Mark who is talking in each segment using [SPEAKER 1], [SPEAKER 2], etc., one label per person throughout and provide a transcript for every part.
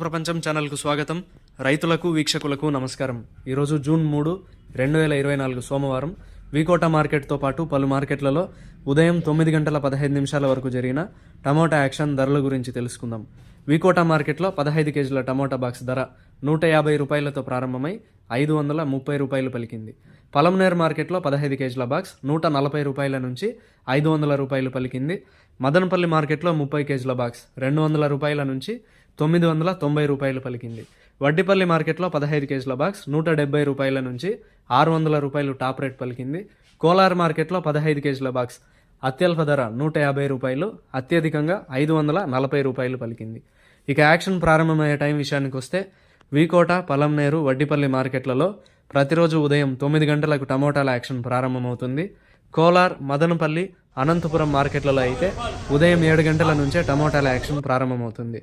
[SPEAKER 1] ప్రపంచం ఛానల్కు స్వాగతం. రైతులకు వీక్షకులకు నమస్కారం. ఈరోజు జూన్ మూడు రెండు వేల ఇరవై నాలుగు సోమవారం. వికోట మార్కెట్తో పాటు పలు మార్కెట్లలో ఉదయం తొమ్మిది గంటల పదహైదు నిమిషాల వరకు జరిగిన టమోటా యాక్షన్ ధరల గురించి తెలుసుకుందాం. వికోట మార్కెట్లో పదహైదు కేజీల టమోటా బాక్స్ ధర నూట యాభై రూపాయలతో ప్రారంభమై ఐదు వందల ముప్పై రూపాయలు పలికింది. పలంనేర్ మార్కెట్లో పదహైదు కేజీల బాక్స్ నూట నలభై రూపాయల నుంచి ఐదు వందల రూపాయలు పలికింది. మదనపల్లి మార్కెట్లో ముప్పై కేజీల బాక్స్ రెండు వందల రూపాయల నుంచి తొమ్మిది వందల తొంభై రూపాయలు పలికింది. వడ్డిపల్లి మార్కెట్లో పదహైదు కేజీల బాక్స్ నూట డెబ్బై రూపాయల నుంచి ఆరు వందల రూపాయలు టాప్ రేట్ పలికింది. కోలార్ మార్కెట్లో పదహైదు కేజీల బాక్స్ అత్యల్ప ధర నూట యాభై రూపాయలు అత్యధికంగా ఐదు వందల నలభై రూపాయలు పలికింది. ఇక యాక్షన్ ప్రారంభమయ్యే టైం విషయానికి వస్తే వీకోట పలంనేరు వడ్డిపల్లి మార్కెట్లలో ప్రతిరోజు ఉదయం తొమ్మిది గంటలకు టమోటాల యాక్షన్ ప్రారంభమవుతుంది. కోలార్ మదనపల్లి అనంతపురం మార్కెట్లలో అయితే ఉదయం ఏడు గంటల నుంచే టమోటాల యాక్షన్ ప్రారంభమవుతుంది.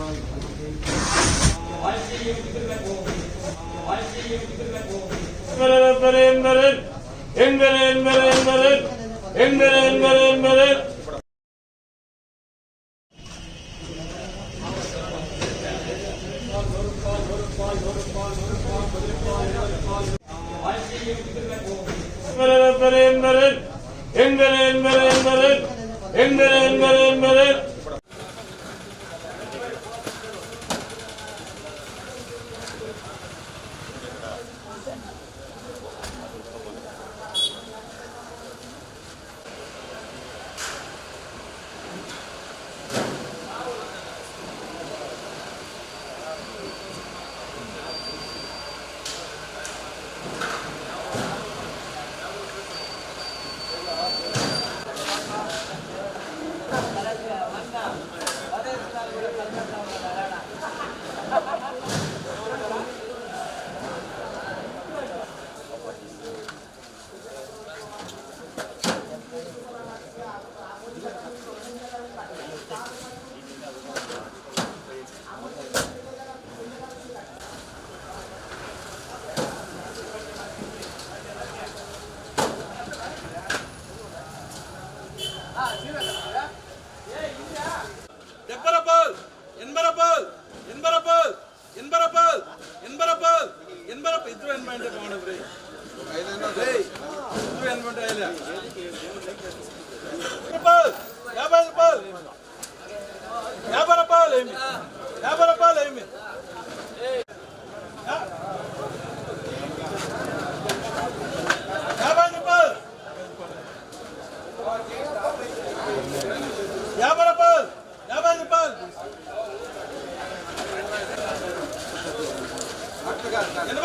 [SPEAKER 2] Ember, ember, ember, ember, ember, ember, ember, என்பரப்பல் என்பரப்பல் என்பரப்பல் என்பரப்பல் என்பரப்ப ಇದ್ರು ಏನ್ ಮಾಡ್ತಾರೆ ಮಾಡಬ್ರಿ ಇದ್ರು ಏನ್ ಮಾಡ್ತಾರೆ ಇಲ್ಲ ರೂಪಾಯಿ ಯಾಭೈ ರೂಪಾಯಿ ಯಾಭೈ ರೂಪಾಯಿ ಏಮಿ ಯಾಭೈ ರೂಪಾಯಿ ಏಮಿ ఎందుకు